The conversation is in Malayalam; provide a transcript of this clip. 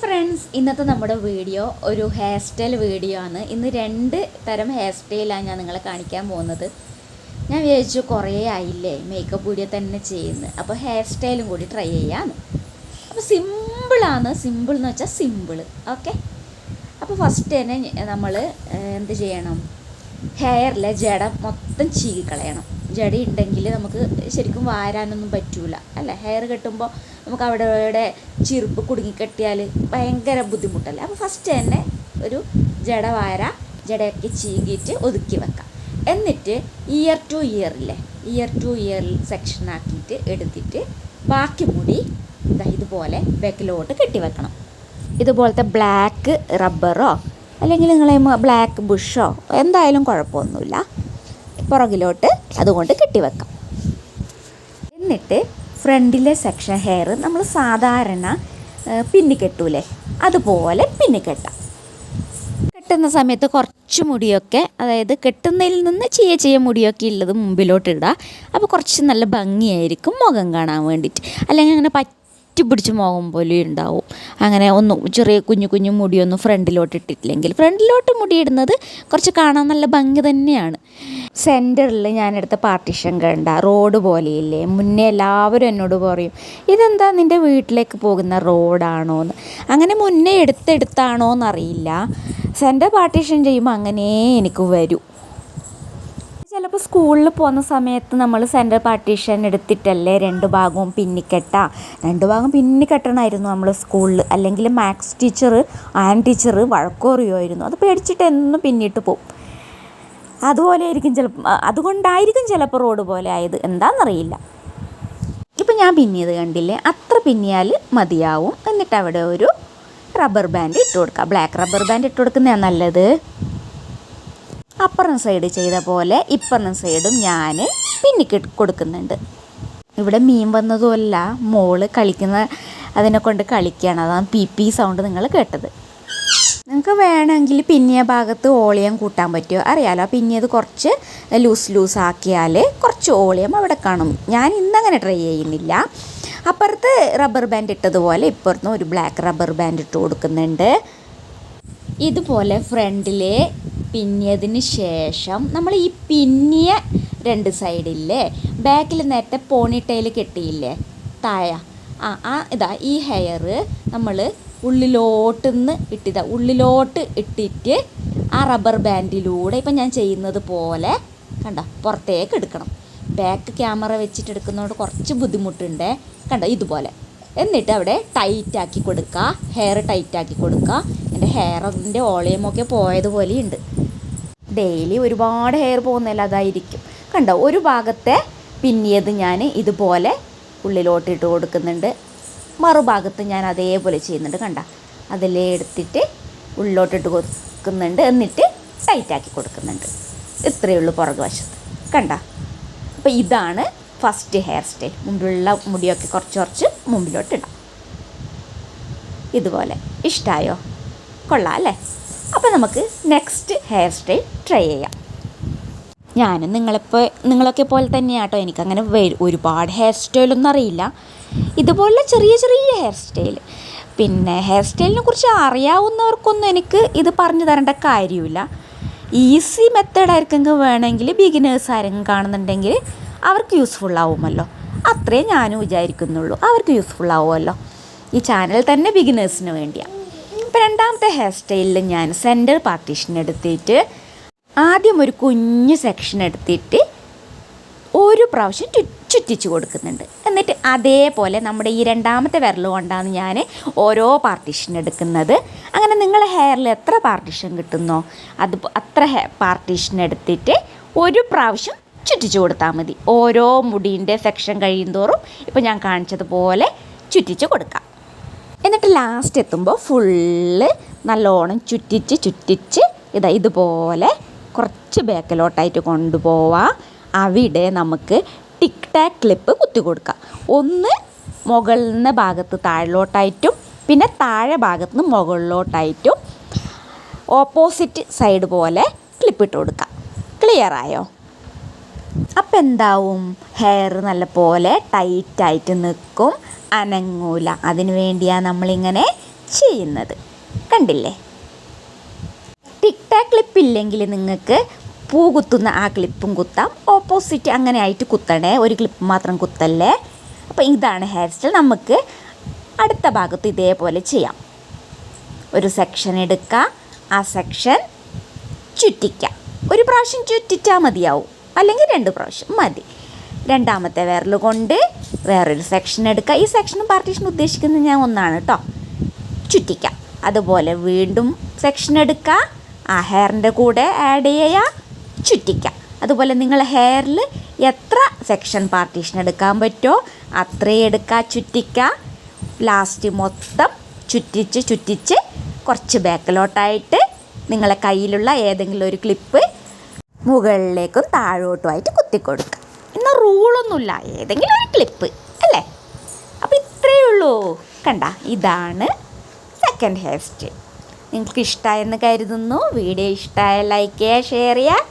ഫ്രണ്ട്സ് ഇന്നത്തെ നമ്മുടെ വീഡിയോ ഒരു ഹെയർ സ്റ്റൈൽ വീഡിയോ ആണ്. ഇന്ന് രണ്ട് തരം ഹെയർ സ്റ്റൈലാണ് ഞാൻ നിങ്ങളെ കാണിക്കാൻ പോകുന്നത്. ഞാൻ വിചാരിച്ചു കുറേ ആയില്ലേ മേക്കപ്പ് വീഡിയോ തന്നെ ചെയ്യുന്നത്. അപ്പോൾ ഹെയർ സ്റ്റൈലും കൂടി ട്രൈ ചെയ്യാന്ന്. അപ്പോൾ സിമ്പിളാണ് സിമ്പിൾ എന്ന് വെച്ചാൽ സിമ്പിൾ ഓക്കെ അപ്പോൾ ഫസ്റ്റ് തന്നെ നമ്മൾ എന്ത് ചെയ്യണം? ഹെയറിലെ ജട മൊത്തം ചീകി കളയണം ജട ഉണ്ടെങ്കിൽ നമുക്ക് ശരിക്കും വാരാനൊന്നും പറ്റൂല. അല്ല? ഹെയർ കെട്ടുമ്പോൾ നമുക്ക് അവിടെ ചിറുപ്പ് കുടുങ്ങിക്കെട്ടിയാൽ ഭയങ്കര ബുദ്ധിമുട്ടല്ലേ? അപ്പോൾ ഫസ്റ്റ് തന്നെ ഒരു ജടവാര ജടയൊക്കെ ചീകിയിട്ട് ഒതുക്കി വെക്കാം. എന്നിട്ട് ഇയർ ടു ഇയറില്ലേ ഇയർ ടു ഇയർ സെക്ഷൻ ആക്കിയിട്ട് എടുത്തിട്ട് ബാക്കി മുടി ഇതാ ഇതുപോലെ ബാക്കിലോട്ട് കെട്ടിവെക്കണം ഇതുപോലത്തെ ബ്ലാക്ക് റബ്ബറോ അല്ലെങ്കിൽ നിങ്ങളെ ബ്ലാക്ക് ബുഷോ എന്തായാലും കുഴപ്പമൊന്നുമില്ല. പുറകിലോട്ട് അതുകൊണ്ട് കെട്ടിവെക്കാം എന്നിട്ട് ഫ്രണ്ടിലെ സെക്ഷൻ ഹെയർ നമ്മൾ സാധാരണ പിന്നിക്കെട്ടൂലേ പിന്നി കെട്ടൂലേ? അതുപോലെ പിന്നി കെട്ടാം. കെട്ടുന്ന സമയത്ത് കുറച്ച് മുടിയൊക്കെ അതായത് കെട്ടുന്നതിൽ നിന്ന് ചെയ്യ ചെയ്യ മുടിയൊക്കെ ഉള്ളത് മുമ്പിലോട്ട് ഇടുക അപ്പോൾ കുറച്ച് നല്ല ഭംഗിയായിരിക്കും മുഖം കാണാൻ വേണ്ടിയിട്ട്. അല്ലെങ്കിൽ അങ്ങനെ പറ്റി പിടിച്ച് മുഖം പോലെ ഉണ്ടാവും. അങ്ങനെ ഒന്ന് ചെറിയ കുഞ്ഞു കുഞ്ഞു മുടിയൊന്നും ഫ്രണ്ടിലോട്ട് ഇട്ടിട്ടില്ലെങ്കിൽ ഫ്രണ്ടിലോട്ട് മുടിയിടുന്നത് കുറച്ച് കാണാൻ നല്ല ഭംഗി തന്നെയാണ്. സെന്ററിൽ ഞാനെടുത്ത പാർട്ടീഷൻ കണ്ട റോഡ് പോലെയില്ലേ മുന്നേ എല്ലാവരും എന്നോട് പറയും ഇതെന്താ നിന്റെ വീട്ടിലേക്ക് പോകുന്ന റോഡാണോ എന്ന് അങ്ങനെ മുന്നേ എടുത്തെടുത്താണോ എന്നറിയില്ല സെന്റർ പാർട്ടീഷൻ ചെയ്യുമ്പോൾ അങ്ങനെ എനിക്ക് വരും. ചിലപ്പോൾ സ്കൂളിൽ പോകുന്ന സമയത്ത് നമ്മൾ സെന്റർ പാർട്ടീഷൻ എടുത്തിട്ടല്ലേ രണ്ട് ഭാഗവും പിന്നിക്കെട്ട രണ്ട് ഭാഗം പിന്നിക്കെട്ടണമായിരുന്നു നമ്മൾ സ്കൂളിൽ അല്ലെങ്കിൽ മാത്സ് ടീച്ചർ ആൻഡ് ടീച്ചർ വഴക്കോറിയോ ആയിരുന്നു അത് പേടിച്ചിട്ട് എന്നും പിന്നിട്ട് പോകും അതുപോലെ ആയിരിക്കും ചിലപ്പോൾ അതുകൊണ്ടായിരിക്കും ചിലപ്പോൾ റോഡ് പോലെ ആയത്. എന്താണെന്നറിയില്ല ഇപ്പം ഞാൻ പിന്നിയത് കണ്ടില്ലേ അത്ര പിന്നിയാൽ മതിയാവും എന്നിട്ട് അവിടെ ഒരു റബ്ബർ ബാൻഡ് ഇട്ട് കൊടുക്കുക ബ്ലാക്ക് റബ്ബർ ബാൻഡ് ഇട്ട് കൊടുക്കുന്നതാണ് നല്ലത്. അപ്പുറം സൈഡ് ചെയ്ത പോലെ ഇപ്പുറം സൈഡും ഞാൻ പിന്നിക്ക് കൊടുക്കുന്നുണ്ട്. ഇവിടെ മീൻ വന്നതുമല്ല മോൾ കളിക്കുന്ന അതിനെ കൊണ്ട് കളിക്കുകയാണ്. അതാണ് പി പി സൗണ്ട് നിങ്ങൾ കേട്ടത്. നിങ്ങൾക്ക് വേണമെങ്കിൽ പിന്നിയ ഭാഗത്ത് ഓളിയം കൂട്ടാൻ പറ്റുമോ? അറിയാലോ പിന്നിയത് കുറച്ച് ലൂസ് ലൂസ് ആക്കിയാൽ കുറച്ച് ഓളിയം അവിടെ കാണും. ഞാൻ ഇന്നങ്ങനെ ട്രൈ ചെയ്യുന്നില്ല. അപ്പുറത്ത് റബ്ബർ ബാൻഡ് ഇട്ടതുപോലെ ഇപ്പുറത്തും ഒരു ബ്ലാക്ക് റബ്ബർ ബാൻഡ് ഇട്ട് കൊടുക്കുന്നുണ്ട്. ഇതുപോലെ ഫ്രണ്ടിലെ പിന്നിയതിന് ശേഷം നമ്മൾ ഈ പിന്നിയ രണ്ട് സൈഡില്ലേ ബാക്കിൽ നേരത്തെ പോണിട്ടയിൽ കെട്ടിയില്ലേ താഴെ. ആ ആ ഇതാ ഈ ഹെയർ നമ്മൾ ഉള്ളിലോട്ടുനിന്ന് ഇട്ടിതാ. ഉള്ളിലോട്ട് ഇട്ടിട്ട് ആ റബ്ബർ ബാൻഡിലൂടെ ഇപ്പം ഞാൻ ചെയ്യുന്നത് പോലെ കണ്ട പുറത്തേക്ക് എടുക്കണം. ബാക്ക് ക്യാമറ വെച്ചിട്ട് എടുക്കുന്നതുകൊണ്ട് കുറച്ച് ബുദ്ധിമുട്ടുണ്ട്. കണ്ട ഇതുപോലെ. എന്നിട്ട് അവിടെ ടൈറ്റാക്കി കൊടുക്കുക ഹെയർ ടൈറ്റാക്കി കൊടുക്കുക എന്റെ ഹെയറിന്റെ പോയതുപോലെ പോയതുപോലെയുണ്ട് ഡെയിലി ഒരുപാട് ഹെയർ പോകുന്നില്ല അതായിരിക്കും. കണ്ടോ ഒരു ഭാഗത്തെ പിന്നിയത് ഞാൻ ഇതുപോലെ ഉള്ളിലോട്ട് ഇട്ട് കൊടുക്കുന്നുണ്ട്. മറുഭാഗത്ത് ഞാൻ അതേപോലെ ചെയ്യുന്നുണ്ട് കണ്ട? അതിലേ എടുത്തിട്ട് ഉള്ളോട്ടിട്ട് കൊടുക്കുന്നുണ്ട് എന്നിട്ട് ടൈറ്റാക്കി കൊടുക്കുന്നുണ്ട്. ഇത്രയേ ഉള്ളൂ പുറകു വശത്ത് കണ്ട? അപ്പോൾ ഇതാണ് ഫസ്റ്റ് ഹെയർ സ്റ്റൈൽ മുമ്പിലുള്ള മുടിയൊക്കെ കുറച്ച് കുറച്ച് മുമ്പിലോട്ട് ഇടാം. ഇതുപോലെ. ഇഷ്ടമായോ കൊള്ളാം അല്ലേ? അപ്പോൾ നമുക്ക് നെക്സ്റ്റ് ഹെയർ സ്റ്റൈൽ ട്രൈ ചെയ്യാം. ഞാനും നിങ്ങളിപ്പോൾ നിങ്ങളൊക്കെ പോലെ തന്നെയാണ് കേട്ടോ എനിക്കങ്ങനെ ഒരുപാട് ഹെയർ സ്റ്റൈലൊന്നും അറിയില്ല. ഇതുപോലുള്ള ചെറിയ ചെറിയ ഹെയർ സ്റ്റൈൽ പിന്നെ ഹെയർ സ്റ്റൈലിനെ കുറിച്ച് അറിയാവുന്നവർക്കൊന്നും എനിക്ക് ഇത് പറഞ്ഞു തരേണ്ട കാര്യമില്ല. ഈസി മെത്തേഡ് ആർക്കെങ്കിൽ വേണമെങ്കിൽ ബിഗിനേഴ്സ് ആരെങ്കിലും കാണുന്നുണ്ടെങ്കിൽ അവർക്ക് യൂസ്ഫുൾ ആവുമല്ലോ. അത്രേ ഞാനും വിചാരിക്കുന്നുള്ളൂ. അവർക്ക് യൂസ്ഫുൾ ആവുമല്ലോ. ഈ ചാനൽ തന്നെ ബിഗിനേഴ്സിന് വേണ്ടിയാണ് ഇപ്പം രണ്ടാമത്തെ ഹെയർ സ്റ്റൈലിൽ ഞാൻ സെന്റർ പാർട്ടീഷൻ എടുത്തിട്ട് ആദ്യം ഒരു കുഞ്ഞ് സെക്ഷൻ എടുത്തിട്ട് ഒരു പ്രാവശ്യം ചുറ്റിച്ച് കൊടുക്കുന്നുണ്ട്. എന്നിട്ട് അതേപോലെ നമ്മുടെ ഈ രണ്ടാമത്തെ വിരൽ കൊണ്ടാണ് ഞാൻ ഓരോ പാർട്ടീഷൻ എടുക്കുന്നത്. അങ്ങനെ നിങ്ങളെ ഹെയറിൽ എത്ര പാർട്ടീഷൻ കിട്ടുന്നോ? അത് അത്ര പാർട്ടീഷൻ എടുത്തിട്ട് ഒരു പ്രാവശ്യം ചുറ്റിച്ച് കൊടുത്താൽ മതി. ഓരോ മുടീന്റെ സെക്ഷൻ കഴിയുന്തോറും ഇപ്പോൾ ഞാൻ കാണിച്ചതുപോലെ ചുറ്റിച്ച് കൊടുക്കാം. എന്നിട്ട് ലാസ്റ്റ് എത്തുമ്പോൾ ഫുള്ള് നല്ലോണം ചുറ്റിച്ച് ചുറ്റിച്ച് ഇതാ ഇതുപോലെ കുറച്ച് ബാക്കിലോട്ടായിട്ട് കൊണ്ടുപോവാം. അവിടെ നമുക്ക് ടിക് ടാക് ക്ലിപ്പ് കുത്തി കൊടുക്കാം. ഒന്ന് മുകളിലെ ഭാഗത്ത് താഴിലോട്ടായിട്ടും പിന്നെ താഴെ ഭാഗത്ത് നിന്ന് മുകളിലോട്ടായിട്ടും ഓപ്പോസിറ്റ് സൈഡ് പോലെ ക്ലിപ്പ് ഇട്ട് കൊടുക്കാം. ക്ലിയറായോ അപ്പം എന്താവും? ഹെയർ നല്ല നല്ലപോലെ ടൈറ്റായിട്ട് നിൽക്കും അനങ്ങൂല. അതിനു വേണ്ടിയാണ് നമ്മളിങ്ങനെ ചെയ്യുന്നത്. കണ്ടില്ലേ? ടിക് ടാക് ക്ലിപ്പ് ഇല്ലെങ്കിൽ നിങ്ങൾക്ക് പൂ കുത്തുന്ന ആ ക്ലിപ്പും കുത്താം. ഓപ്പോസിറ്റ് അങ്ങനെ ആയിട്ട് കുത്തണേ. ഒരു ക്ലിപ്പ് മാത്രം കുത്തല്ലേ? അപ്പോൾ ഇതാണ് ഹെയർ സ്റ്റൈൽ നമുക്ക് അടുത്ത ഭാഗത്ത് ഇതേപോലെ ചെയ്യാം. ഒരു സെക്ഷൻ എടുക്കുക ആ സെക്ഷൻ ചുറ്റിക്കാം. ഒരു പ്രാവശ്യം ചുറ്റിറ്റാൽ മതിയാവും. അല്ലെങ്കിൽ രണ്ട് പ്രാവശ്യം മതി. രണ്ടാമത്തെ വേറൽ കൊണ്ട് വേറൊരു സെക്ഷൻ എടുക്കുക ഈ സെക്ഷനും പാർട്ടീഷനും ഉദ്ദേശിക്കുന്നത് ഞാൻ ഒന്നാണ് കേട്ടോ ചുറ്റിക്കാം. അതുപോലെ വീണ്ടും സെക്ഷൻ എടുക്കുക ആ ഹെയറിന്റെ കൂടെ ആഡ് ചെയ്യുക ചുറ്റിക്കാം. അതുപോലെ നിങ്ങൾ ഹെയറിൽ എത്ര സെക്ഷൻ പാർട്ടീഷൻ എടുക്കാൻ പറ്റുമോ അത്രയും എടുക്കുക ചുറ്റിക്കുക ലാസ്റ്റ് മൊത്തം ചുറ്റിച്ച് ചുറ്റിച്ച് കുറച്ച് ബാക്കിലോട്ടായിട്ട് നിങ്ങളെ കയ്യിലുള്ള ഏതെങ്കിലും ഒരു ക്ലിപ്പ് മുകളിലേക്കും താഴോട്ടുമായിട്ട് കുത്തിക്കൊടുക്കുക എന്നാൽ റൂളൊന്നുമില്ല ഏതെങ്കിലും ഒരു ക്ലിപ്പ് അല്ലേ? അപ്പോൾ ഇത്രയേ ഉള്ളൂ. കണ്ട ഇതാണ് സെക്കൻഡ് ഹെയർ സ്റ്റൈൽ നിങ്ങൾക്ക് ഇഷ്ടമായെന്ന് കരുതുന്നു. വീഡിയോ ഇഷ്ടമായ ലൈക്ക് ചെയ്യുക ഷെയർ ചെയ്യുക.